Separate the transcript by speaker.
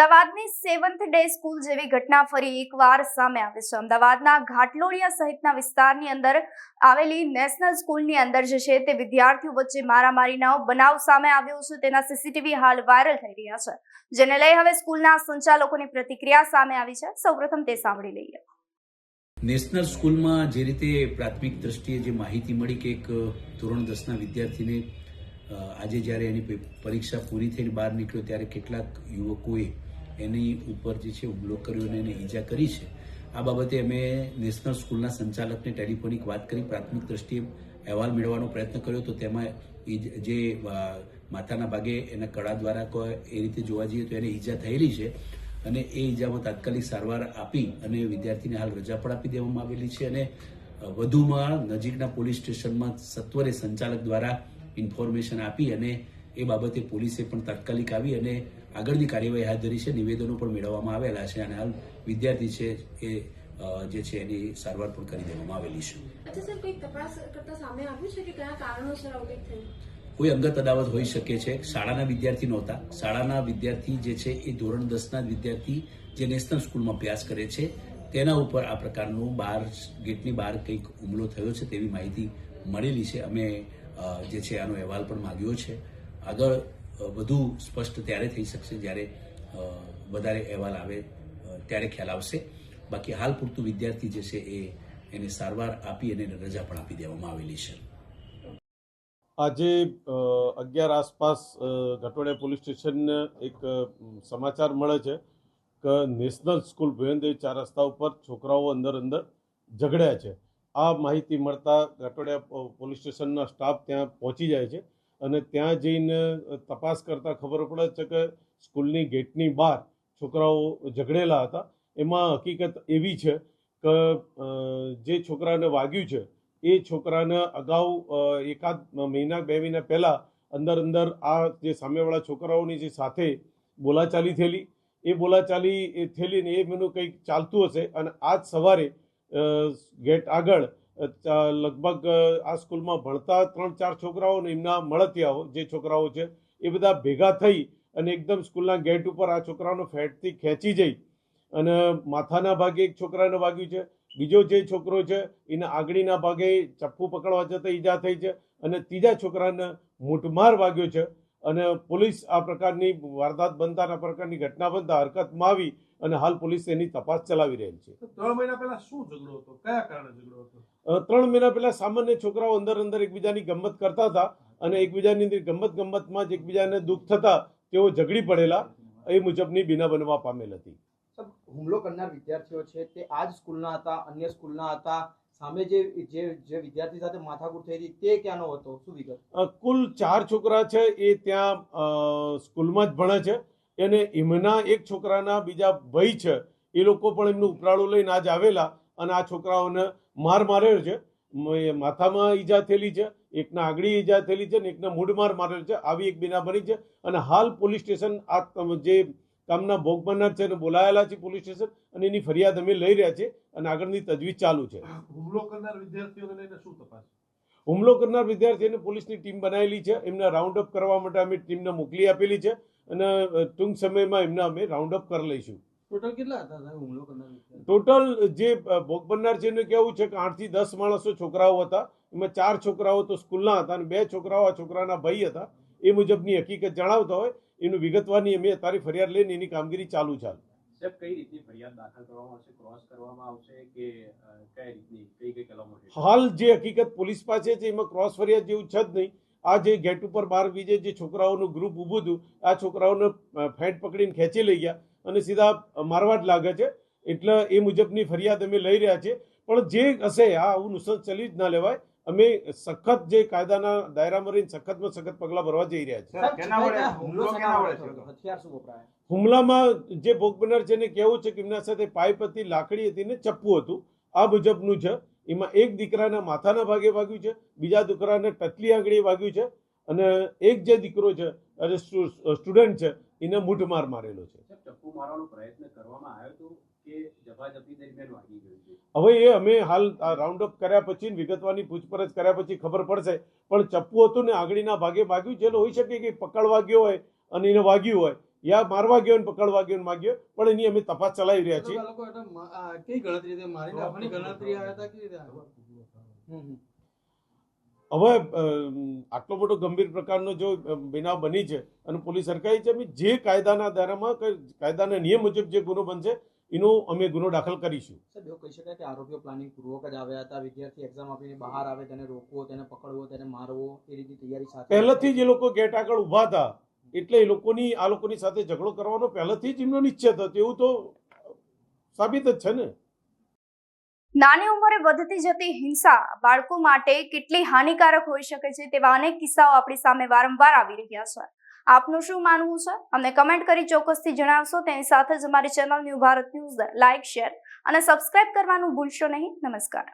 Speaker 1: અમદાવાદની seventh day school જેવી ઘટના ફરી એકવાર સામે આવી છે. અમદાવાદના ઘાટલોડિયા સહિતના વિસ્તારની અંદર આવેલી નેશનલ સ્કૂલની અંદર જે છે તે વિદ્યાર્થીઓ વચ્ચે મારામારીનો બનાવ સામે આવ્યો છે. તેના સીસીટીવી હાલ વાયરલ થઈ રહ્યા છે. જેને લઈ હવે સ્કૂલના સંચાલકોની પ્રતિક્રિયા સામે આવી છે. સૌપ્રથમ તે સાંભળી લઈએ.
Speaker 2: નેશનલ સ્કૂલમાં જે રીતે પ્રાથમિક દ્રષ્ટિએ જે માહિતી મળી કે એક ધોરણ દસના વિદ્યાર્થીને આજે જ્યારે એની પરીક્ષા પૂરી થઈને બહાર નીકળ્યો, ત્યારે કેટલાક યુવકોએ એની ઉપર જે છે હુમલો કર્યો અને એને ઈજા કરી છે. આ બાબતે અમે નેશનલ સ્કૂલના સંચાલકને ટેલિફોનિક વાત કરી, પ્રાથમિક દ્રષ્ટિએ અહેવાલ મેળવવાનો પ્રયત્ન કર્યો તો તેમાં જે માથાના ભાગે એના કળા દ્વારા એ રીતે જોવા જઈએ તો એને ઈજા થયેલી છે. અને એ ઈજામાં તાત્કાલિક સારવાર આપી અને વિદ્યાર્થીને હાલ રજા પણ આપી દેવામાં આવેલી છે અને વધુમાં નજીકના પોલીસ સ્ટેશનમાં સત્વરે સંચાલક દ્વારા ઇન્ફોર્મેશન આપી અને એ બાબતે પોલીસે પણ તાત્કાલિક આવી અને આગળની કાર્યવાહી હાથ ધરી છે. નિવેદનો પણ મેળવવામાં આવેલા છે અને હાલ વિદ્યાર્થી છે એ જે છે એની સારવાર પણ કરી દેવામાં આવેલી છે.
Speaker 3: કોઈ
Speaker 2: અંગત અદાવત હોઈ શકે છે. શાળાના વિદ્યાર્થી નહોતા. શાળાના વિદ્યાર્થી જે છે એ ધોરણ દસના વિદ્યાર્થી જે નેશનલ સ્કૂલમાં અભ્યાસ કરે છે તેના ઉપર આ પ્રકારનું બહાર ગેટની બહાર કંઈક હુમલો થયો છે તેવી માહિતી મળેલી છે. અમે જે છે આનો અહેવાલ પણ માંગ્યો છે. આગળ વધુ સ્પષ્ટ ત્યારે થઈ શકશે જ્યારે વધારે અહેવાલ આવે ત્યારે ખ્યાલ આવશે. બાકી હાલ પૂરતું વિદ્યાર્થી જે છે એ એને સારવાર આપી અને રજા પણ આપી દેવામાં આવેલી છે.
Speaker 4: આજે અગિયાર આસપાસ ઘટોડિયા પોલીસ સ્ટેશનને એક સમાચાર મળે છે કે નેશનલ સ્કૂલ ભુવનદેવ ચાર રસ્તા ઉપર છોકરાઓ અંદર અંદર ઝઘડ્યા છે. આ માહિતી મળતા ઘટોડિયા પોલીસ સ્ટેશનના સ્ટાફ ત્યાં પહોંચી જાય છે. અને ત્યાં જઈને તપાસ કરતાં ખબર પડે છે કે સ્કૂલની ગેટની બહાર છોકરાઓ ઝઘડેલા હતા. એમાં હકીકત એવી છે કે જે છોકરાને વાગ્યું છે, એ છોકરાને અગાઉ એકાદ મહિના, બે મહિના પહેલાં અંદર અંદર આ જે સામેવાળા છોકરાઓની જે સાથે બોલાચાલી થયેલી, એ બોલાચાલી થયેલી ને એ મેનું કંઈક ચાલતું હશે અને આજ સવારે ગેટ આગળ લગભગ આ સ્કૂલમાં ભણતા ત્રણ ચાર છોકરાઓ ને એમના મળતિયાઓ, જે છોકરાઓ છે, એ બધા ભેગા થઈ અને એકદમ સ્કૂલના ગેટ ઉપર આ છોકરાઓનો ફેટથી ખેંચી જઈ અને માથાના ભાગે એક છોકરાને વાગ્યું છે, બીજો જે છોકરો છે, એના આગળીના ભાગે ચપ્પુ પકડવા જતાં ઈજા થઈ છે અને ત્રીજા છોકરાને મૂઠમાર વાગ્યો છે અને પોલીસ આ પ્રકારની વારદાત બનતા આ પ્રકારની ઘટના બનતા હરકતમાં આવી અને હાલ પોલીસ એની તપાસ ચલાવી રહી છે.
Speaker 5: ત્રણ મહિના પહેલા શું ઝઘડો હતો? કયા કારણે ઝઘડો હતો?
Speaker 4: ત્રણ મહિના પહેલા સામાન્ય છોકરાઓ અંદર અંદર એકબીજાની ગમત કરતા હતા અને એકબીજાની અંદર ગમત ગમતમાં જ એકબીજાને દુઃખ થતા તેઓ ઝઘડી પડેલા એ મુજબની બીના બનવા પામેલ હતી.
Speaker 6: હુમલો કરનાર વિદ્યાર્થીઓ છે તે આ જ સ્કૂલના હતા અન્ય સ્કૂલના હતા સામે જે જે જે વિદ્યાર્થી સાથે માથાકૂટ થઈ હતી તે ક્યાંનો હતો? શું વિગત?
Speaker 4: કુલ ચાર છોકરા છે એ ત્યાં સ્કૂલમાં જ ભણે છે. અને એમના એક છોકરાના બીજા ભાઈ છે, એ લોકો પણ એમનું ઉપરાળું લઈને આજ આવેલા અને આ છોકરાઓને માર માર્યો છે. માથામાં ઈજા થયેલી છે, એકના આગળી ઈજા થયેલી છે અને એકના મૂઢમાર મારેલ છે. આવી એક બીના બની છે અને હાલ પોલીસ સ્ટેશન આ જે કામના ભોગ બનનાર છે એને બોલાયેલા છે પોલીસ સ્ટેશન અને એની ફરિયાદ અમે લઈ રહ્યા છે અને આગળની તજવીજ ચાલુ છે.
Speaker 5: હુમલો કરનાર વિદ્યાર્થીઓને લઈને શું તપાસ?
Speaker 4: હુમલો કરનાર વિદ્યાર્થીઓને પોલીસની ટીમ બનાવેલી છે. એમને રાઉન્ડ અપ કરવા માટે અમે ટીમને મોકલી આપેલી છે અને ટૂંક સમયમાં એમને અમે રાઉન્ડ અપ કરી લઈશું.
Speaker 6: ટોટલ કેટલા હતા હુમલો કરનાર
Speaker 4: ટોટલ જે ભોગ બનનાર છે એનું કેવું છે કે આઠથી દસ માણસો છોકરાઓ હતા. એમાં ચાર છોકરાઓ તો સ્કૂલના હતા અને બે છોકરાઓ આ છોકરાના ભાઈ હતા. એ મુજબની હકીકત જણાવતા હોય. એનું વિગતવારની અમે અત્યારે ફરિયાદ લઈને એની કામગીરી ચાલુ હાલ.
Speaker 7: સાહેબ કઈ રીતની ફરિયાદ દાખલ કરવામાં આવશે ક્રોસ કરવામાં આવશે કે કઈ રીતની, કઈ કઈ કલમો
Speaker 4: હાલ જે હકીકત પોલીસ પાસે છે, એમાં ક્રોસ ફરિયાદ જેવું છે જ નહીં. આ જે ગેટ ઉપર બાર બીજે જે છોકરાઓનું ગ્રુપ ઊભું હતું, આ છોકરાઓને ફેટ પકડીને ખેંચી લઈ ગયા અને સીધા મારવા જ લાગે છે. એટલે એ મુજબની ફરિયાદ અમે લઈ રહ્યા છે પણ જે હશે, આ આવું નુસંસ ચલી જ ના લેવાય. અમે સખત જે કાયદાના દાયરામાં રહીને સખતમાં સખત પગલાં ભરવા જઈ રહ્યા છીએ.
Speaker 6: સાહેબ,
Speaker 5: કેના વડે?
Speaker 6: છતાંય હુમલો
Speaker 5: હુમલો
Speaker 6: શેના
Speaker 5: કેના
Speaker 6: વડે
Speaker 5: વડે
Speaker 6: થયો? હતો? હથિયાર શું વપરાયા?
Speaker 4: હુમલામાં જે ભોગ બનનાર છે એને કહેવું છે કે એમના સાથે પાઇપ હતી લાકડી હતી ને ચપ્પુ હતું આ મુજબનું છે. એમાં એક દીકરાના માથાના ભાગે વાગ્યું છે બીજા દીકરાને ટચલી આંગળીએ વાગ્યું છે અને એક જે દીકરો છે સ્ટુડન્ટ છે એને મૂઠમાર મારેલો છે.
Speaker 7: ચપ્પુ મારવાનો પ્રયત્ન કરવામાં આવ્યો હતો કે ઝપાઝપી દરમિયાન વાગી ગયું છે.
Speaker 4: હવે એ અમે હાલ રાઉન્ડ અપ કર્યા પછી ને વિગતવાની પૂછપરછ કર્યા પછી ખબર પડશે. પણ ચપ્પુ હતું ને આંગળીના ભાગે વાગ્યું છે એટલે હોઈ શકે કે પકડવા ગયો હોય અને એને વાગ્યું હોય. યા મારવા ગયો ને પકડવા ગયો ને માગ્યો પણ એની અમે તપાસ ચલાવી રહ્યા છીએ.
Speaker 8: કઈ ગણતરી મારી ગણતરી.
Speaker 4: હવે આટલો મોટો ગંભીર પ્રકારનો જો બનાવ બની છે અને પોલીસ સરકારી છે અમે જે કાયદાના દાયરામાં કાયદાના નિયમ મુજબ જે ગુનો બનશે એનો અમે ગુનો દાખલ કરીશું.
Speaker 6: સાહેબ એવું કહી શકાય કે આરોપીઓ પ્લાનિંગ પૂર્વક જ આવ્યા હતા વિદ્યાર્થી એક્ઝામ આપીને બહાર આવે તેને રોકવો તેને પકડવો તેને મારવો એ રીતની તૈયારી સાથે
Speaker 4: પહેલેથી જ એ લોકો ગેટ આગળ ઊભા હતા એટલે એ લોકોની આ લોકોની સાથે ઝઘડો કરવાનો પહેલેથી જ એમનો નિશ્ચય હતો એવું તો સાબિત જ છે ને?
Speaker 1: નાની ઉંમરે વધતી જતી હિંસા બાળકો માટે કેટલી હાનિકારક હોઈ શકે છે તેવા અનેક કિસ્સાઓ આપણી સામે વારંવાર આવી રહ્યા છે. આપનું શું માનવું છે? અમને કમેન્ટ કરી ચોક્કસથી જણાવશો. તેની સાથે જ અમારી channel new Bharat news like share અને સબસ્ક્રાઇબ કરવાનું ભૂલશો નહીં. નમસ્કાર.